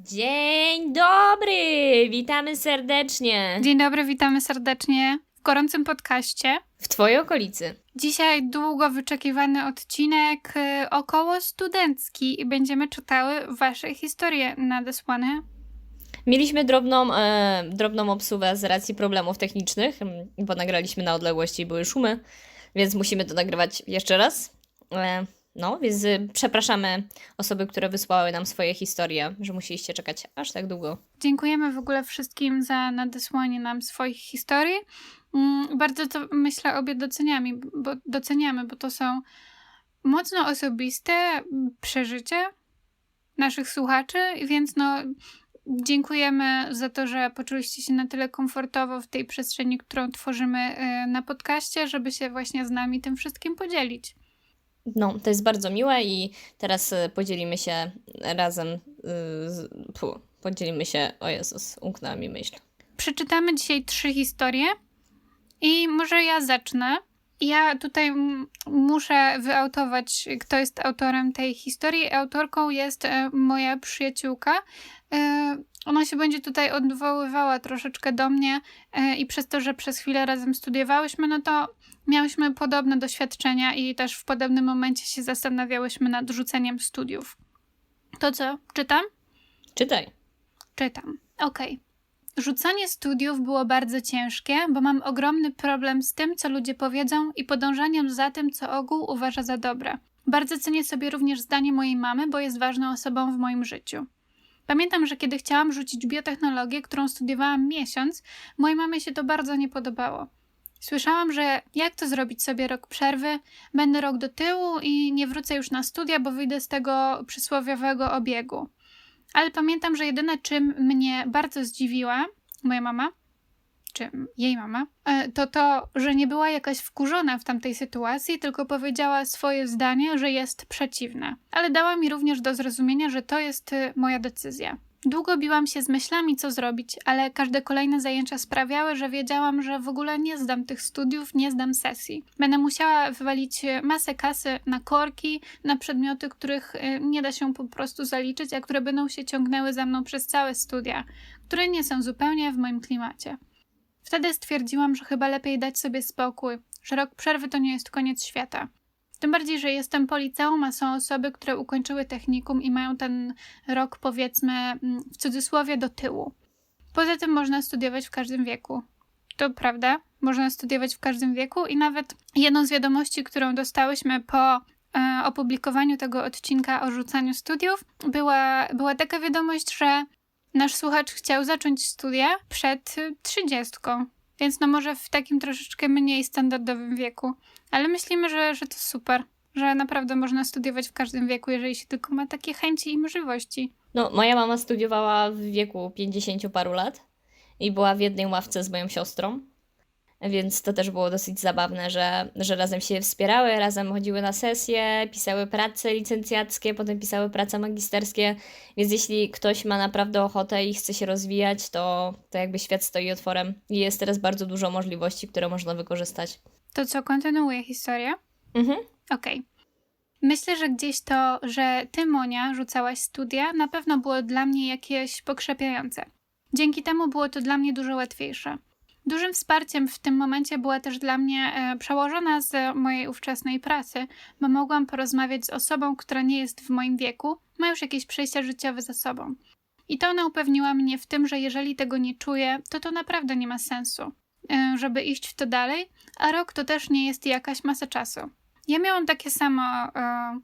Dzień dobry! Witamy serdecznie Dzień dobry, witamy serdecznie w gorącym podcaście. w Twojej okolicy. Dzisiaj długo wyczekiwany odcinek y, około studencki i będziemy czytały wasze historie nadesłane. Mieliśmy drobną, e, drobną obsługę z racji problemów technicznych, bo nagraliśmy na odległości i były szumy, więc musimy to nagrywać jeszcze raz. E, no, więc y, przepraszamy osoby, które wysłały nam swoje historie, że musieliście czekać aż tak długo. Dziękujemy w ogóle wszystkim za nadesłanie nam swoich historii. Mm, Bardzo to myślę obie doceniamy, bo, doceniamy, bo to są mocno osobiste przeżycia naszych słuchaczy, więc no dziękujemy za to, że poczuliście się na tyle komfortowo w tej przestrzeni, którą tworzymy y, na podcaście, żeby się właśnie z nami tym wszystkim podzielić. No, to jest bardzo miłe i teraz y, podzielimy się razem, y, z, pu, podzielimy się, o Jezus, umknęła mi myśl. Przeczytamy dzisiaj trzy historie i może ja zacznę. Ja tutaj muszę wyautować, kto jest autorem tej historii. Autorką jest e, moja przyjaciółka. Ona się będzie tutaj odwoływała troszeczkę do mnie i przez to, że przez chwilę razem studiowałyśmy, no to miałyśmy podobne doświadczenia i też w podobnym momencie się zastanawiałyśmy nad rzuceniem studiów. To co, czytam? Czytaj. Czytam. Okej. Rzucanie studiów było bardzo ciężkie, bo mam ogromny problem z tym, co ludzie powiedzą i podążaniem za tym, co ogół uważa za dobre. Bardzo cenię sobie również zdanie mojej mamy, bo jest ważną osobą w moim życiu. Pamiętam, że kiedy chciałam rzucić biotechnologię, którą studiowałam miesiąc, mojej mamie się to bardzo nie podobało. Słyszałam, że jak to zrobić sobie rok przerwy, będę rok do tyłu i nie wrócę już na studia, bo wyjdę z tego przysłowiowego obiegu. Ale pamiętam, że jedyne, czym mnie bardzo zdziwiła moja mama, czy jej mama, e, to to, że nie była jakaś wkurzona w tamtej sytuacji, tylko powiedziała swoje zdanie, że jest przeciwna. Ale dała mi również do zrozumienia, że to jest y, moja decyzja. Długo biłam się z myślami, co zrobić, ale każde kolejne zajęcia sprawiały, że wiedziałam, że w ogóle nie zdam tych studiów, nie zdam sesji. Będę musiała wywalić masę kasy na korki, na przedmioty, których y, nie da się po prostu zaliczyć, a które będą się ciągnęły za mną przez całe studia, które nie są zupełnie w moim klimacie. Wtedy stwierdziłam, że chyba lepiej dać sobie spokój, że rok przerwy to nie jest koniec świata. Tym bardziej, że jestem po liceum, a są osoby, które ukończyły technikum i mają ten rok, powiedzmy, mm, w cudzysłowie do tyłu. Poza tym można studiować w każdym wieku. To prawda, można studiować w każdym wieku i nawet jedną z wiadomości, którą dostałyśmy po e, opublikowaniu tego odcinka o rzucaniu studiów, była, była taka wiadomość, że nasz słuchacz chciał zacząć studia przed trzydziestką. Więc no może w takim troszeczkę mniej standardowym wieku. Ale myślimy, że, że to super. Że naprawdę można studiować w każdym wieku, jeżeli się tylko ma takie chęci i możliwości. No, moja mama studiowała w wieku 50 paru lat i była w jednej ławce z moją siostrą. Więc to też było dosyć zabawne, że, że razem się wspierały, razem chodziły na sesje, pisały prace licencjackie, potem pisały prace magisterskie. Więc jeśli ktoś ma naprawdę ochotę i chce się rozwijać, to, to jakby świat stoi otworem i jest teraz bardzo dużo możliwości, które można wykorzystać. To co, kontynuuję historię? Mhm. Okej. Myślę, że gdzieś to, że ty, Monia, rzucałaś studia, na pewno było dla mnie jakieś pokrzepiające. Dzięki temu było to dla mnie dużo łatwiejsze. Dużym wsparciem w tym momencie była też dla mnie e, przełożona z mojej ówczesnej pracy, bo mogłam porozmawiać z osobą, która nie jest w moim wieku, ma już jakieś przejścia życiowe za sobą. I to ona upewniła mnie w tym, że jeżeli tego nie czuję, to to naprawdę nie ma sensu, żeby iść w to dalej, a rok to też nie jest jakaś masa czasu. Ja miałam takie samo. E,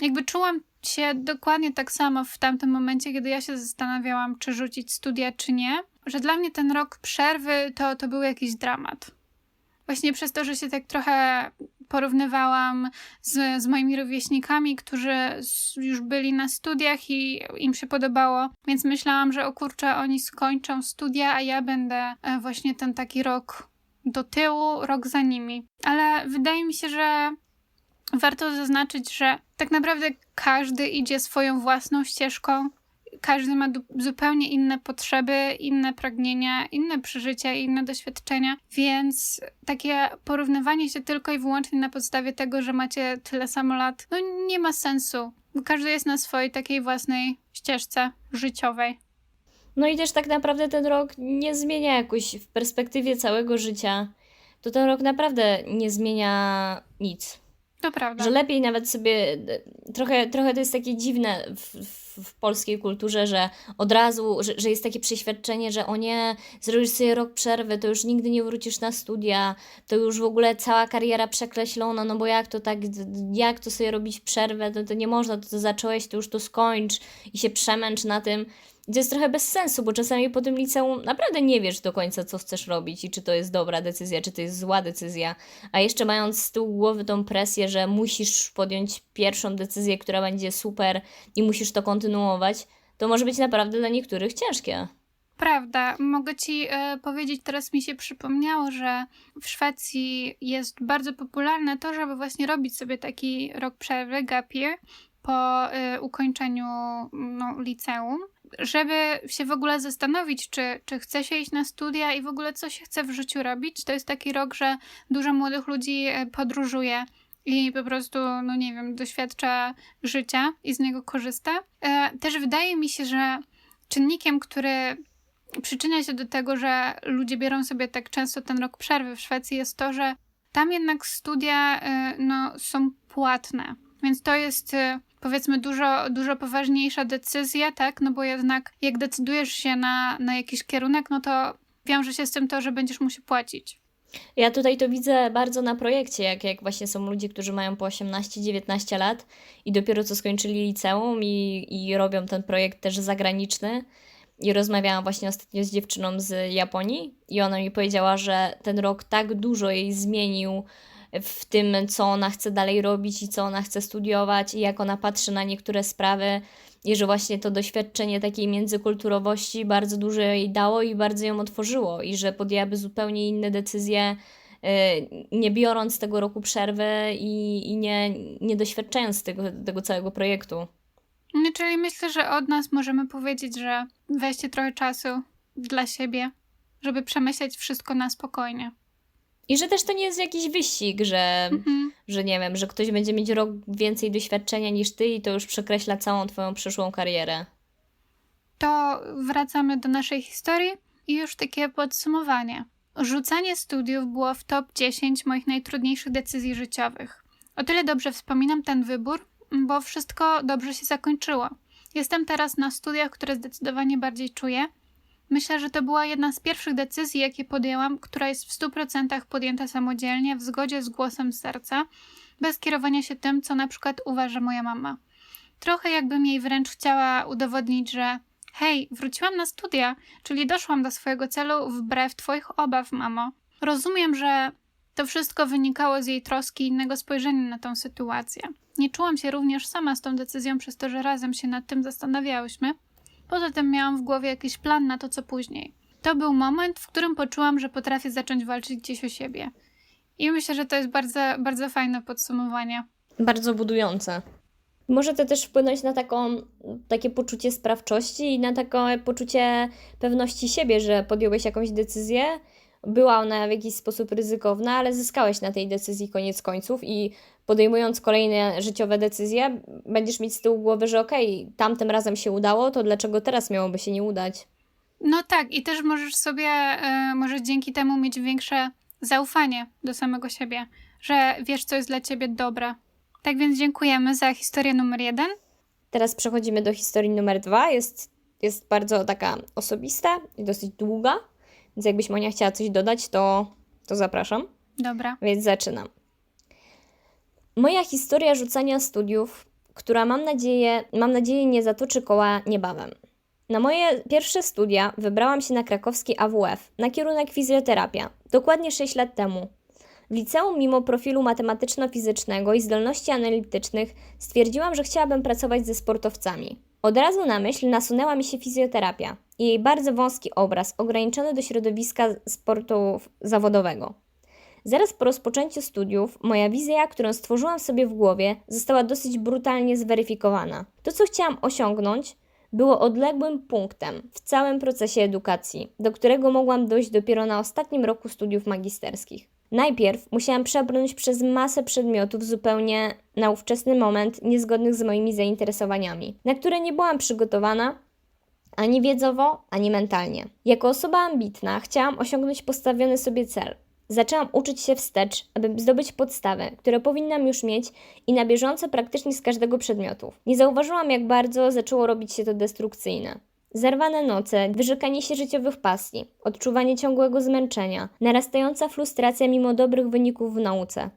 jakby czułam się dokładnie tak samo w tamtym momencie, kiedy ja się zastanawiałam, czy rzucić studia, czy nie, że dla mnie ten rok przerwy to, to był jakiś dramat. Właśnie przez to, że się tak trochę porównywałam z, z moimi rówieśnikami, którzy już byli na studiach i im się podobało, więc myślałam, że o kurczę, oni skończą studia, a ja będę e, właśnie ten taki rok do tyłu, rok za nimi. Ale wydaje mi się, że warto zaznaczyć, że tak naprawdę każdy idzie swoją własną ścieżką. Każdy ma zupełnie inne potrzeby, inne pragnienia, inne przeżycia, inne doświadczenia, więc takie porównywanie się tylko i wyłącznie na podstawie tego, że macie tyle samo lat, no nie ma sensu. Każdy jest na swojej takiej własnej ścieżce życiowej. No i też tak naprawdę ten rok nie zmienia jakoś w perspektywie całego życia. To ten rok naprawdę nie zmienia nic. To prawda. Że lepiej nawet sobie. Trochę, trochę to jest takie dziwne w, w, w polskiej kulturze, że od razu, że, że jest takie przeświadczenie, że o nie, zrobisz sobie rok przerwy, to już nigdy nie wrócisz na studia, to już w ogóle cała kariera przekreślona, no bo jak to tak, jak to sobie robić przerwę, to, to nie można, to, to zacząłeś, to już to skończ i się przemęcz na tym. Jest trochę bez sensu, bo czasami po tym liceum naprawdę nie wiesz do końca, co chcesz robić i czy to jest dobra decyzja, czy to jest zła decyzja. A jeszcze mając z tyłu głowy tą presję, że musisz podjąć pierwszą decyzję, która będzie super i musisz to kontynuować, to może być naprawdę dla niektórych ciężkie. Prawda. Mogę ci e, powiedzieć, teraz mi się przypomniało, że w Szwecji jest bardzo popularne to, żeby właśnie robić sobie taki rok przerwy, gap year, po e, ukończeniu no, liceum, żeby się w ogóle zastanowić, czy, czy chce się iść na studia i w ogóle co się chce w życiu robić. To jest taki rok, że dużo młodych ludzi e, podróżuje i po prostu, no nie wiem, doświadcza życia i z niego korzysta. E, też wydaje mi się, że czynnikiem, który przyczynia się do tego, że ludzie biorą sobie tak często ten rok przerwy w Szwecji, jest to, że tam jednak studia y, no, są płatne. Więc to jest powiedzmy dużo, dużo poważniejsza decyzja, tak? No bo jednak jak decydujesz się na, na jakiś kierunek, no to wiąże się z tym to, że będziesz musiał płacić. Ja tutaj to widzę bardzo na projekcie, jak, jak właśnie są ludzie, którzy mają po 18-19 lat i dopiero co skończyli liceum i, i robią ten projekt też zagraniczny. I rozmawiałam właśnie ostatnio z dziewczyną z Japonii i ona mi powiedziała, że ten rok tak dużo jej zmienił w tym, co ona chce dalej robić i co ona chce studiować i jak ona patrzy na niektóre sprawy i że właśnie to doświadczenie takiej międzykulturowości bardzo dużo jej dało i bardzo ją otworzyło i że podjęłaby zupełnie inne decyzje, y, nie biorąc tego roku przerwy i, i nie, nie doświadczając tego, tego całego projektu. No, czyli myślę, że od nas możemy powiedzieć, że weźcie trochę czasu dla siebie, żeby przemyśleć wszystko na spokojnie. I że też to nie jest jakiś wyścig, że, Mhm. że nie wiem, że ktoś będzie mieć rok więcej doświadczenia niż ty i to już przekreśla całą twoją przyszłą karierę. To wracamy do naszej historii i już takie podsumowanie. Rzucanie studiów było w top 10 moich najtrudniejszych decyzji życiowych. O tyle dobrze wspominam ten wybór, bo wszystko dobrze się zakończyło. Jestem teraz na studiach, które zdecydowanie bardziej czuję. Myślę, że to była jedna z pierwszych decyzji, jakie podjęłam, która jest w 100% podjęta samodzielnie, w zgodzie z głosem serca, bez kierowania się tym, co na przykład uważa moja mama. Trochę jakbym jej wręcz chciała udowodnić, że hej, wróciłam na studia, czyli doszłam do swojego celu wbrew Twoich obaw, mamo. Rozumiem, że to wszystko wynikało z jej troski i innego spojrzenia na tą sytuację. Nie czułam się również sama z tą decyzją, przez to, że razem się nad tym zastanawiałyśmy. Poza tym miałam w głowie jakiś plan na to, co później. To był moment, w którym poczułam, że potrafię zacząć walczyć gdzieś o siebie. I myślę, że to jest bardzo, bardzo fajne podsumowanie. Bardzo budujące. Może to też wpłynąć na taką, takie poczucie sprawczości i na takie poczucie pewności siebie, że podjąłeś jakąś decyzję, była ona w jakiś sposób ryzykowna, ale zyskałeś na tej decyzji koniec końców i podejmując kolejne życiowe decyzje, będziesz mieć z tyłu głowy, że okej, tamtym razem się udało, to dlaczego teraz miałoby się nie udać? No tak, i też możesz sobie, e, możesz dzięki temu mieć większe zaufanie do samego siebie, że wiesz, co jest dla ciebie dobre. Tak więc dziękujemy za historię numer jeden. Teraz przechodzimy do historii numer dwa. Jest, jest bardzo taka osobista i dosyć długa, więc jakbyś Monia chciała coś dodać, to, to zapraszam. Dobra. Więc zaczynam. Moja historia rzucania studiów, która mam nadzieję, mam nadzieję nie zatoczy koła niebawem. Na moje pierwsze studia wybrałam się na krakowski AWF, na kierunek fizjoterapia, dokładnie 6 lat temu. W liceum, mimo profilu matematyczno-fizycznego i zdolności analitycznych, stwierdziłam, że chciałabym pracować ze sportowcami. Od razu na myśl nasunęła mi się fizjoterapia i jej bardzo wąski obraz, ograniczony do środowiska sportu zawodowego. Zaraz po rozpoczęciu studiów, moja wizja, którą stworzyłam sobie w głowie, została dosyć brutalnie zweryfikowana. To, co chciałam osiągnąć, było odległym punktem w całym procesie edukacji, do którego mogłam dojść dopiero na ostatnim roku studiów magisterskich. Najpierw musiałam przebrnąć przez masę przedmiotów zupełnie na ówczesny moment niezgodnych z moimi zainteresowaniami, na które nie byłam przygotowana ani wiedzowo, ani mentalnie. Jako osoba ambitna chciałam osiągnąć postawiony sobie cel. Zaczęłam uczyć się wstecz, aby zdobyć podstawy, które powinnam już mieć i na bieżąco praktycznie z każdego przedmiotu. Nie zauważyłam, jak bardzo zaczęło robić się to destrukcyjne. Zerwane noce, wyrzekanie się życiowych pasji, odczuwanie ciągłego zmęczenia, narastająca frustracja mimo dobrych wyników w nauce.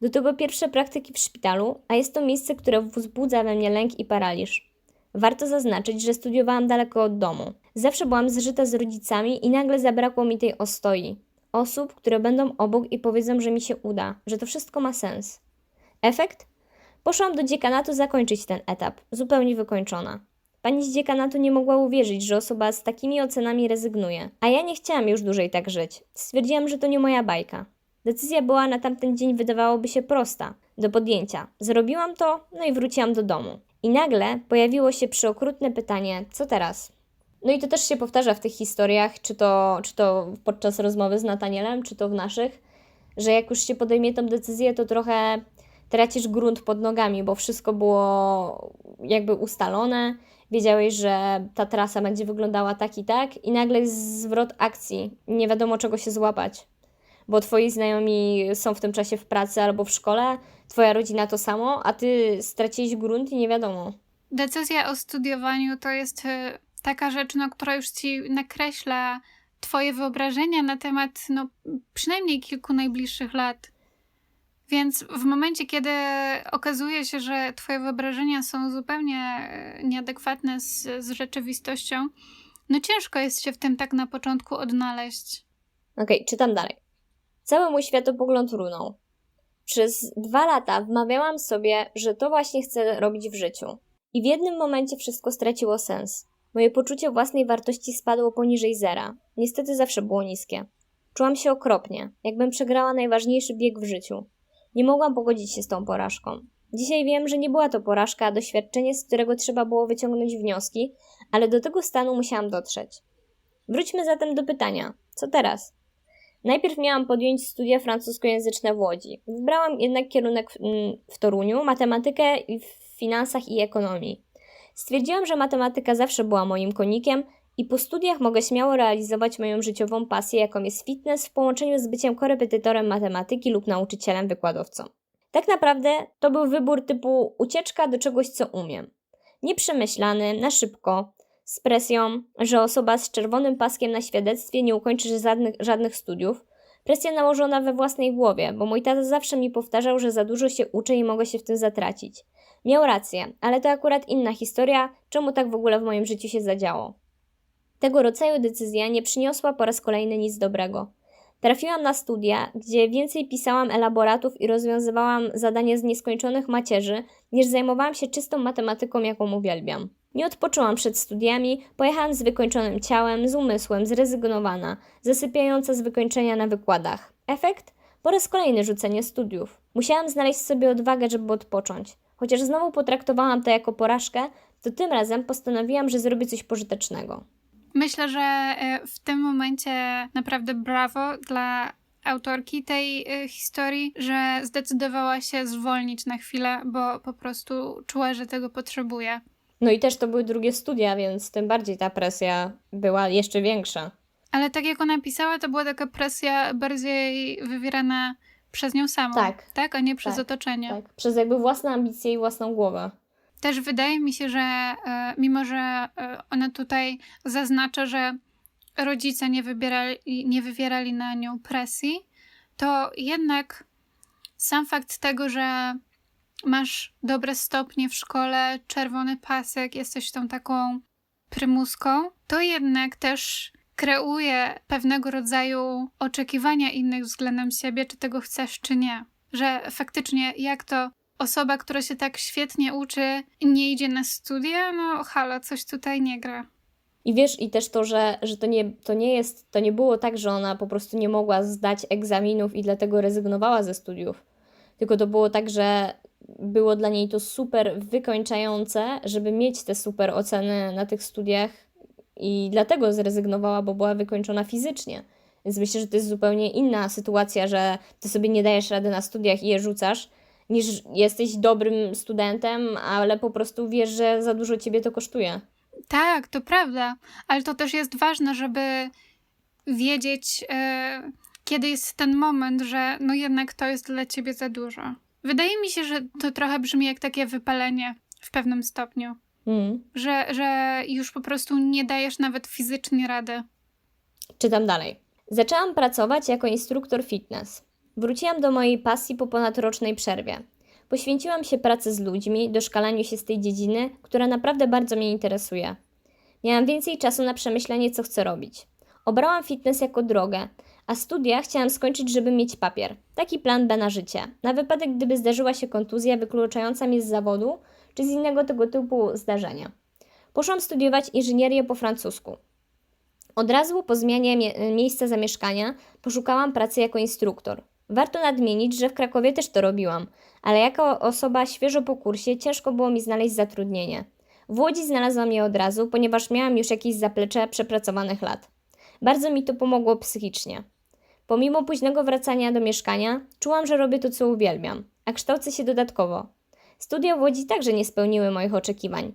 Do tego pierwsze praktyki w szpitalu, a jest to miejsce, które wzbudza we mnie lęk i paraliż. Warto zaznaczyć, że studiowałam daleko od domu. Zawsze byłam zżyta z rodzicami i nagle zabrakło mi tej ostoi. Osób, które będą obok i powiedzą, że mi się uda, że to wszystko ma sens. Efekt? Poszłam do dziekanatu zakończyć ten etap, zupełnie wykończona. Pani z dziekanatu nie mogła uwierzyć, że osoba z takimi ocenami rezygnuje, a ja nie chciałam już dłużej tak żyć. Stwierdziłam, że to nie moja bajka. Decyzja była na tamten dzień, wydawałoby się prosta, do podjęcia. Zrobiłam to, no i wróciłam do domu. I nagle pojawiło się przeokrutne pytanie: co teraz? No i to też się powtarza w tych historiach, czy to, czy to podczas rozmowy z Natanielem, czy to w naszych, że jak już się podejmie tą decyzję, to trochę tracisz grunt pod nogami, bo wszystko było jakby ustalone. Wiedziałeś, że ta trasa będzie wyglądała tak i tak, i nagle jest zwrot akcji. Nie wiadomo czego się złapać, bo twoi znajomi są w tym czasie w pracy albo w szkole, twoja rodzina to samo, a ty straciłeś grunt i nie wiadomo. Decyzja o studiowaniu to jest e, taka rzecz, no, która już ci nakreśla twoje wyobrażenia na temat no, przynajmniej kilku najbliższych lat. Więc w momencie, kiedy okazuje się, że twoje wyobrażenia są zupełnie e, nieadekwatne z, z rzeczywistością, no ciężko jest się w tym tak na początku odnaleźć. Okej, czytam dalej. Cały mój światopogląd runął. Przez dwa lata wmawiałam sobie, że to właśnie chcę robić w życiu. I w jednym momencie wszystko straciło sens. Moje poczucie własnej wartości spadło poniżej zera. Niestety zawsze było niskie. Czułam się okropnie, jakbym przegrała najważniejszy bieg w życiu. Nie mogłam pogodzić się z tą porażką. Dzisiaj wiem, że nie była to porażka, a doświadczenie, z którego trzeba było wyciągnąć wnioski, ale do tego stanu musiałam dotrzeć. Wróćmy zatem do pytania: co teraz? Najpierw miałam podjąć studia francuskojęzyczne w Łodzi. Wybrałam jednak kierunek w, mm, w Toruniu, matematykę w finansach i ekonomii. Stwierdziłam, że matematyka zawsze była moim konikiem i po studiach mogę śmiało realizować moją życiową pasję, jaką jest fitness w połączeniu z byciem korepetytorem matematyki lub nauczycielem wykładowcą. Tak naprawdę to był wybór typu ucieczka do czegoś, co umiem. Nieprzemyślany, na szybko, z presją, że osoba z czerwonym paskiem na świadectwie nie ukończy żadnych, żadnych studiów. Presja nałożona we własnej głowie, bo mój tata zawsze mi powtarzał, że za dużo się uczę i mogę się w tym zatracić. Miał rację, ale to akurat inna historia, czemu tak w ogóle w moim życiu się zadziało. Tego rodzaju decyzja nie przyniosła po raz kolejny nic dobrego. Trafiłam na studia, gdzie więcej pisałam elaboratów i rozwiązywałam zadania z nieskończonych macierzy, niż zajmowałam się czystą matematyką, jaką uwielbiam. Nie odpoczęłam przed studiami, pojechałam z wykończonym ciałem, z umysłem, zrezygnowana, zasypiająca z wykończenia na wykładach. Efekt? Po raz kolejny rzucenie studiów. Musiałam znaleźć sobie odwagę, żeby odpocząć. Chociaż znowu potraktowałam to jako porażkę, to tym razem postanowiłam, że zrobię coś pożytecznego. Myślę, że e, w tym momencie naprawdę brawo dla autorki tej e, historii, że zdecydowała się zwolnić na chwilę, bo po prostu czuła, że tego potrzebuje. No i też to były drugie studia, więc tym bardziej ta presja była jeszcze większa. Ale tak jak ona pisała, to była taka presja bardziej wywierana przez nią samą. Tak. Tak, a nie przez Tak, otoczenie. Tak, przez jakby własne ambicje i własną głowę. Też wydaje mi się, że e, mimo, że e, ona tutaj zaznacza, że rodzice nie, wybierali, nie wywierali na nią presji, to jednak sam fakt tego, że masz dobre stopnie w szkole, czerwony pasek, jesteś tą taką prymuską, to jednak też kreuje pewnego rodzaju oczekiwania innych względem siebie, czy tego chcesz, czy nie. Że faktycznie jak to osoba, która się tak świetnie uczy, nie idzie na studia, no halo, coś tutaj nie gra. I wiesz, i też to, że, że to, nie, to nie jest, to nie było tak, że ona po prostu nie mogła zdać egzaminów i dlatego rezygnowała ze studiów. Tylko to było tak, że było dla niej to super wykończające, żeby mieć te super oceny na tych studiach i dlatego zrezygnowała, bo była wykończona fizycznie. Więc myślę, że to jest zupełnie inna sytuacja, że ty sobie nie dajesz rady na studiach i je rzucasz, niż jesteś dobrym studentem, ale po prostu wiesz, że za dużo ciebie to kosztuje. Tak, to prawda, ale to też jest ważne, żeby wiedzieć, e, kiedy jest ten moment, że no jednak to jest dla ciebie za dużo. Wydaje mi się, że to trochę brzmi jak takie wypalenie w pewnym stopniu, Mm. że, że już po prostu nie dajesz nawet fizycznie rady. Czytam dalej. Zaczęłam pracować jako instruktor fitness. Wróciłam do mojej pasji po ponadrocznej przerwie. Poświęciłam się pracy z ludźmi, doszkalaniu się z tej dziedziny, która naprawdę bardzo mnie interesuje. Miałam więcej czasu na przemyślenie, co chcę robić. Obrałam fitness jako drogę, a studia chciałam skończyć, żeby mieć papier. Taki plan B na życie. Na wypadek, gdyby zdarzyła się kontuzja wykluczająca mnie z zawodu, czy z innego tego typu zdarzenia. Poszłam studiować inżynierię po francusku. Od razu po zmianie mie- miejsca zamieszkania poszukałam pracy jako instruktor. Warto nadmienić, że w Krakowie też to robiłam, ale jako osoba świeżo po kursie ciężko było mi znaleźć zatrudnienie. W Łodzi znalazłam je od razu, ponieważ miałam już jakieś zaplecze przepracowanych lat. Bardzo mi to pomogło psychicznie. Pomimo późnego wracania do mieszkania, czułam, że robię to, co uwielbiam, a kształcę się dodatkowo. Studia w Łodzi także nie spełniły moich oczekiwań.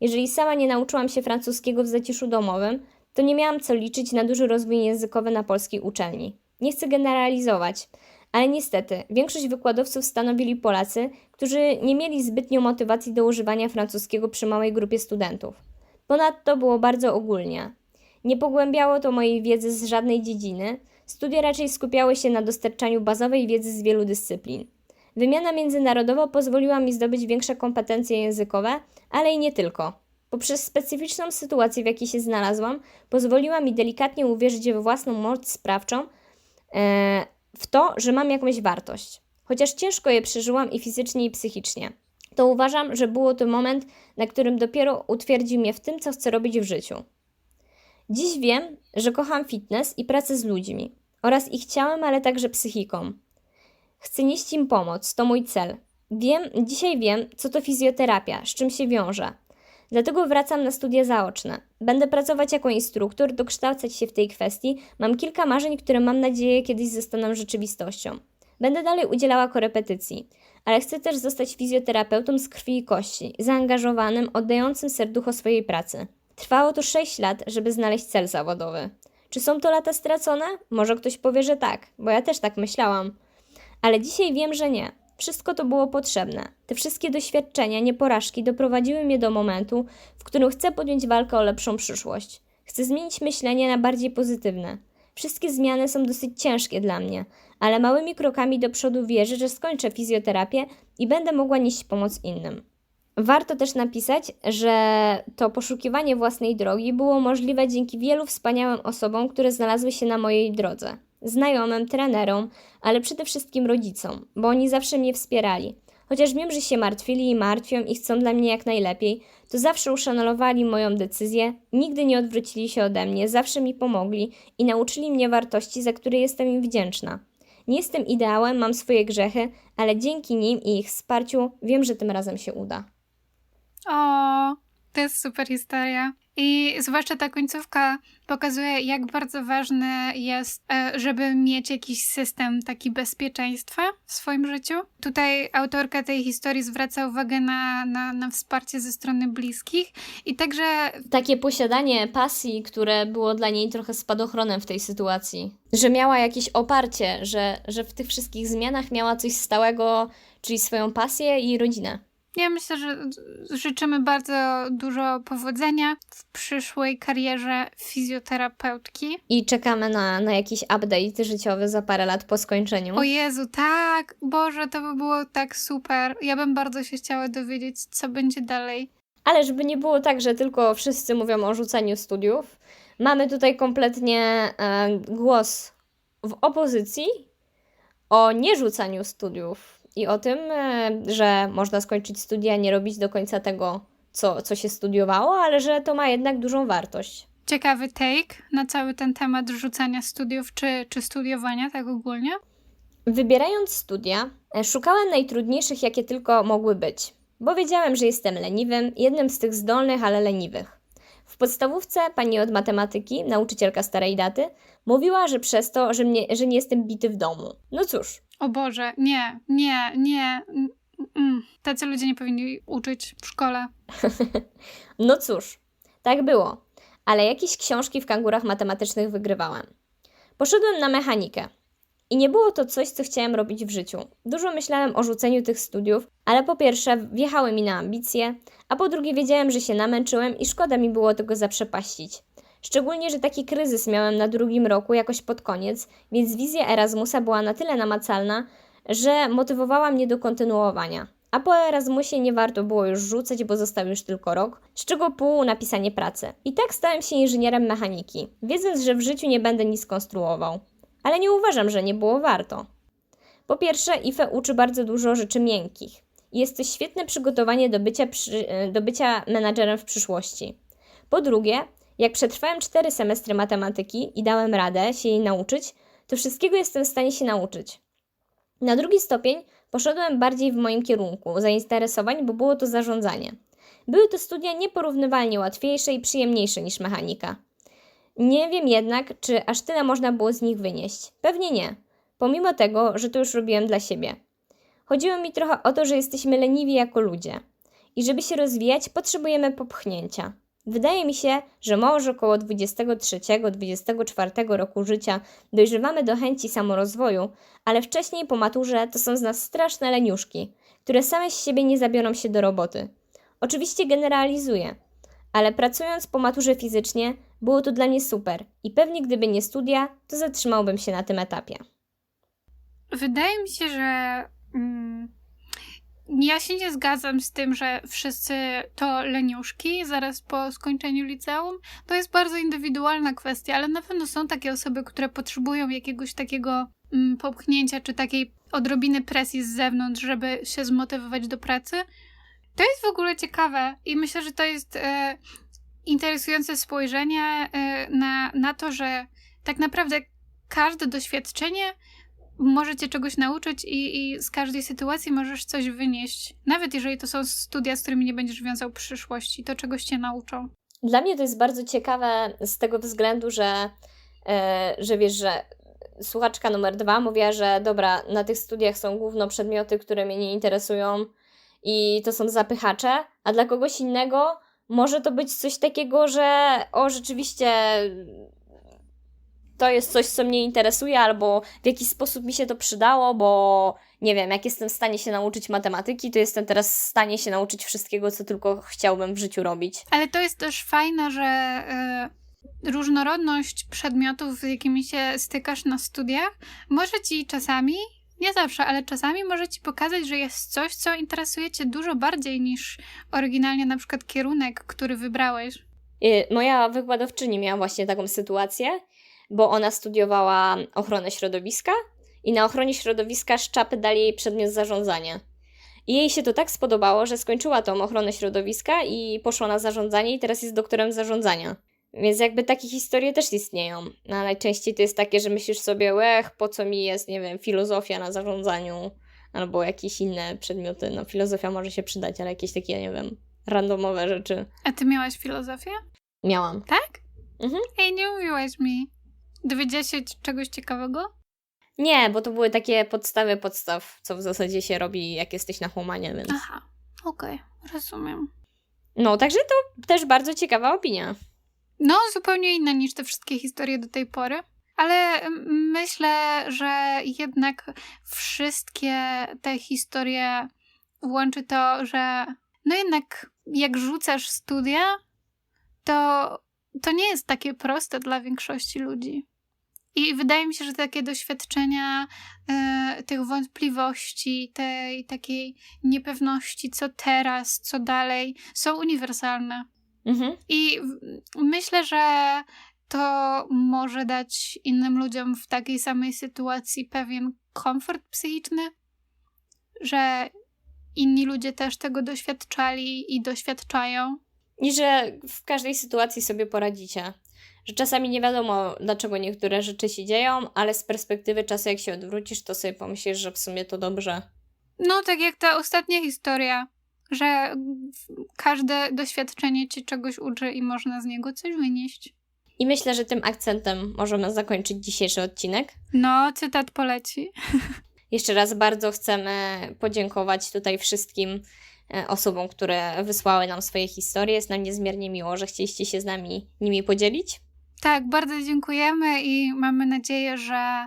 Jeżeli sama nie nauczyłam się francuskiego w zaciszu domowym, to nie miałam co liczyć na duży rozwój językowy na polskiej uczelni. Nie chcę generalizować, ale niestety większość wykładowców stanowili Polacy, którzy nie mieli zbytnio motywacji do używania francuskiego przy małej grupie studentów. Ponadto było bardzo ogólnie. Nie pogłębiało to mojej wiedzy z żadnej dziedziny, studia raczej skupiały się na dostarczaniu bazowej wiedzy z wielu dyscyplin. Wymiana międzynarodowa pozwoliła mi zdobyć większe kompetencje językowe, ale i nie tylko. Poprzez specyficzną sytuację, w jakiej się znalazłam, pozwoliła mi delikatnie uwierzyć we własną moc sprawczą, w to, że mam jakąś wartość. Chociaż ciężko je przeżyłam i fizycznie, i psychicznie. To uważam, że było to moment, na którym dopiero utwierdził mnie w tym, co chcę robić w życiu. Dziś wiem, że kocham fitness i pracę z ludźmi oraz ich ciałem, ale także psychiką. Chcę nieść im pomoc, to mój cel. Wiem, dzisiaj wiem, co to fizjoterapia, z czym się wiąże. Dlatego wracam na studia zaoczne. Będę pracować jako instruktor, dokształcać się w tej kwestii. Mam kilka marzeń, które mam nadzieję kiedyś zostaną rzeczywistością. Będę dalej udzielała korepetycji, ale chcę też zostać fizjoterapeutą z krwi i kości, zaangażowanym, oddającym serducho swojej pracy. Trwało to 6 lat, żeby znaleźć cel zawodowy. Czy są to lata stracone? Może ktoś powie, że tak, bo ja też tak myślałam. Ale dzisiaj wiem, że nie. Wszystko to było potrzebne. Te wszystkie doświadczenia, nie porażki doprowadziły mnie do momentu, w którym chcę podjąć walkę o lepszą przyszłość. Chcę zmienić myślenie na bardziej pozytywne. Wszystkie zmiany są dosyć ciężkie dla mnie, ale małymi krokami do przodu wierzę, że skończę fizjoterapię i będę mogła nieść pomoc innym. Warto też napisać, że to poszukiwanie własnej drogi było możliwe dzięki wielu wspaniałym osobom, które znalazły się na mojej drodze. Znajomym, trenerom, ale przede wszystkim rodzicom, bo oni zawsze mnie wspierali. Chociaż wiem, że się martwili i martwią i chcą dla mnie jak najlepiej, to zawsze uszanowali moją decyzję, nigdy nie odwrócili się ode mnie, zawsze mi pomogli i nauczyli mnie wartości, za które jestem im wdzięczna. Nie jestem ideałem, mam swoje grzechy, ale dzięki nim i ich wsparciu wiem, że tym razem się uda. O, to jest super historia. I zwłaszcza ta końcówka pokazuje, jak bardzo ważne jest, e, żeby mieć jakiś system taki bezpieczeństwa w swoim życiu. Tutaj autorka tej historii zwraca uwagę na, na, na wsparcie ze strony bliskich i także Takie posiadanie pasji, które było dla niej trochę spadochronem w tej sytuacji. Że miała jakieś oparcie, że, że w tych wszystkich zmianach miała coś stałego, czyli swoją pasję i rodzinę. Ja myślę, że życzymy bardzo dużo powodzenia w przyszłej karierze fizjoterapeutki. I czekamy na, na jakiś update życiowy za parę lat po skończeniu. O Jezu, tak! Boże, to by było tak super. Ja bym bardzo się chciała dowiedzieć, co będzie dalej. Ale żeby nie było tak, że tylko wszyscy mówią o rzucaniu studiów, mamy tutaj kompletnie e, głos w opozycji o nierzucaniu studiów i o tym, e, że można skończyć studia, nie robić do końca tego, co, co się studiowało, ale że to ma jednak dużą wartość. Ciekawy take na cały ten temat rzucania studiów czy, czy studiowania, tak ogólnie. Wybierając studia, e, szukałem najtrudniejszych, jakie tylko mogły być, bo wiedziałem, że jestem leniwym, jednym z tych zdolnych, ale leniwych. W podstawówce pani od matematyki, nauczycielka starej daty, mówiła, że przez to, że, mnie, że nie jestem bity w domu. No cóż, O Boże, nie, nie, nie. Mm, mm. Tacy ludzie nie powinni uczyć w szkole. no cóż, tak było. Ale jakieś książki w kangurach matematycznych wygrywałem. Poszedłem na mechanikę. I nie było to coś, co chciałem robić w życiu. Dużo myślałem o rzuceniu tych studiów, ale po pierwsze wjechały mi na ambicje, a po drugie wiedziałem, że się namęczyłem i szkoda mi było tego zaprzepaścić. Szczególnie, że taki kryzys miałem na drugim roku jakoś pod koniec, więc wizja Erasmusa była na tyle namacalna, że motywowała mnie do kontynuowania. A po Erasmusie nie warto było już rzucać, bo został już tylko rok, z czego pół na pisanie pracy. I tak stałem się inżynierem mechaniki, wiedząc, że w życiu nie będę nic konstruował. Ale nie uważam, że nie było warto. Po pierwsze, IFE uczy bardzo dużo rzeczy miękkich. Jest to świetne przygotowanie do bycia, przy, do bycia menadżerem w przyszłości. Po drugie, jak przetrwałem cztery semestry matematyki i dałem radę się jej nauczyć, to wszystkiego jestem w stanie się nauczyć. Na drugi stopień poszedłem bardziej w moim kierunku zainteresowań, bo było to zarządzanie. Były to studia nieporównywalnie łatwiejsze i przyjemniejsze niż mechanika. Nie wiem jednak, czy aż tyle można było z nich wynieść. Pewnie nie, pomimo tego, że to już robiłem dla siebie. Chodziło mi trochę o to, że jesteśmy leniwi jako ludzie i żeby się rozwijać, potrzebujemy popchnięcia. Wydaje mi się, że może około 23-24 roku życia dojrzewamy do chęci samorozwoju, ale wcześniej po maturze to są z nas straszne leniuszki, które same z siebie nie zabiorą się do roboty. Oczywiście generalizuję, ale pracując po maturze fizycznie, było to dla mnie super i pewnie gdyby nie studia, to zatrzymałbym się na tym etapie. Wydaje mi się, że mm, ja się nie zgadzam z tym, że wszyscy to leniuszki zaraz po skończeniu liceum. To jest bardzo indywidualna kwestia, ale na pewno są takie osoby, które potrzebują jakiegoś takiego mm, popchnięcia czy takiej odrobiny presji z zewnątrz, żeby się zmotywować do pracy. To jest w ogóle ciekawe i myślę, że to jest e, interesujące spojrzenie e, na, na to, że tak naprawdę każde doświadczenie może cię czegoś nauczyć i, i z każdej sytuacji możesz coś wynieść. Nawet jeżeli to są studia, z którymi nie będziesz wiązał przyszłości, to czegoś cię nauczą. Dla mnie to jest bardzo ciekawe z tego względu, że, e, że wiesz, że słuchaczka numer dwa mówiła, że dobra, na tych studiach są główno przedmioty, które mnie nie interesują i to są zapychacze, a dla kogoś innego może to być coś takiego, że o rzeczywiście to jest coś, co mnie interesuje, albo w jakiś sposób mi się to przydało, bo nie wiem, jak jestem w stanie się nauczyć matematyki, to jestem teraz w stanie się nauczyć wszystkiego, co tylko chciałbym w życiu robić. Ale to jest też fajne, że y, różnorodność przedmiotów, z jakimi się stykasz na studiach, może ci czasami, nie zawsze, ale czasami może ci pokazać, że jest coś, co interesuje cię dużo bardziej niż oryginalnie na przykład kierunek, który wybrałeś. Y, moja wykładowczyni miała właśnie taką sytuację, bo ona studiowała ochronę środowiska i na ochronie środowiska szczapy dali jej przedmiot zarządzania. I jej się to tak spodobało, że skończyła tą ochronę środowiska i poszła na zarządzanie i teraz jest doktorem zarządzania. Więc jakby takie historie też istnieją. No, a najczęściej to jest takie, że myślisz sobie, łech, po co mi jest, nie wiem, filozofia na zarządzaniu, albo jakieś inne przedmioty. No filozofia może się przydać, ale jakieś takie, nie wiem, randomowe rzeczy. A ty miałaś filozofię? Miałam. Tak? Mhm. Ej, nie mówiłaś mi. Dowiedziałaś się czegoś ciekawego? Nie, bo to były takie podstawy podstaw, co w zasadzie się robi, jak jesteś na humanie, więc... Aha, okej, rozumiem. No, także to też bardzo ciekawa opinia. No, zupełnie inna niż te wszystkie historie do tej pory. Ale myślę, że jednak wszystkie te historie łączy to, że no jednak jak rzucasz studia, to to nie jest takie proste dla większości ludzi. I wydaje mi się, że takie doświadczenia e, tych wątpliwości, tej takiej niepewności, co teraz, co dalej, są uniwersalne. Mhm. I myślę, że to może dać innym ludziom w takiej samej sytuacji pewien komfort psychiczny, że inni ludzie też tego doświadczali i doświadczają. I że w każdej sytuacji sobie poradzicie. Że czasami nie wiadomo, dlaczego niektóre rzeczy się dzieją, ale z perspektywy czasu, jak się odwrócisz, to sobie pomyślisz, że w sumie to dobrze. No, tak jak ta ostatnia historia, że każde doświadczenie cię czegoś uczy i można z niego coś wynieść. I myślę, że tym akcentem możemy zakończyć dzisiejszy odcinek. No, cytat poleci. Jeszcze raz bardzo chcemy podziękować tutaj wszystkim e, osobom, które wysłały nam swoje historie. Jest nam niezmiernie miło, że chcieliście się z nami nimi podzielić. Tak, bardzo dziękujemy i mamy nadzieję, że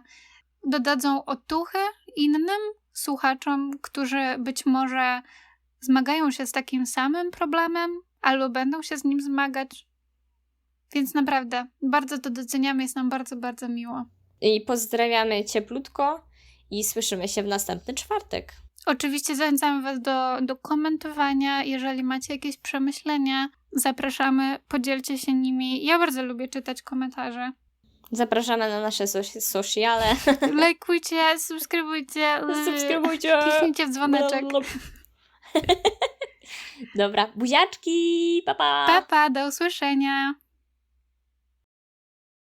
dodadzą otuchy innym słuchaczom, którzy być może zmagają się z takim samym problemem albo będą się z nim zmagać. Więc naprawdę, bardzo to doceniamy, jest nam bardzo, bardzo miło. I pozdrawiamy cieplutko i słyszymy się w następny czwartek. Oczywiście zachęcamy Was do, do komentowania. Jeżeli macie jakieś przemyślenia, zapraszamy, podzielcie się nimi. Ja bardzo lubię czytać komentarze. Zapraszamy na nasze so- sociale. Lajkujcie, subskrybujcie, Subskrybujcie. kliknijcie w dzwoneczek. Dobra, buziaczki, pa pa! Pa, pa, do usłyszenia.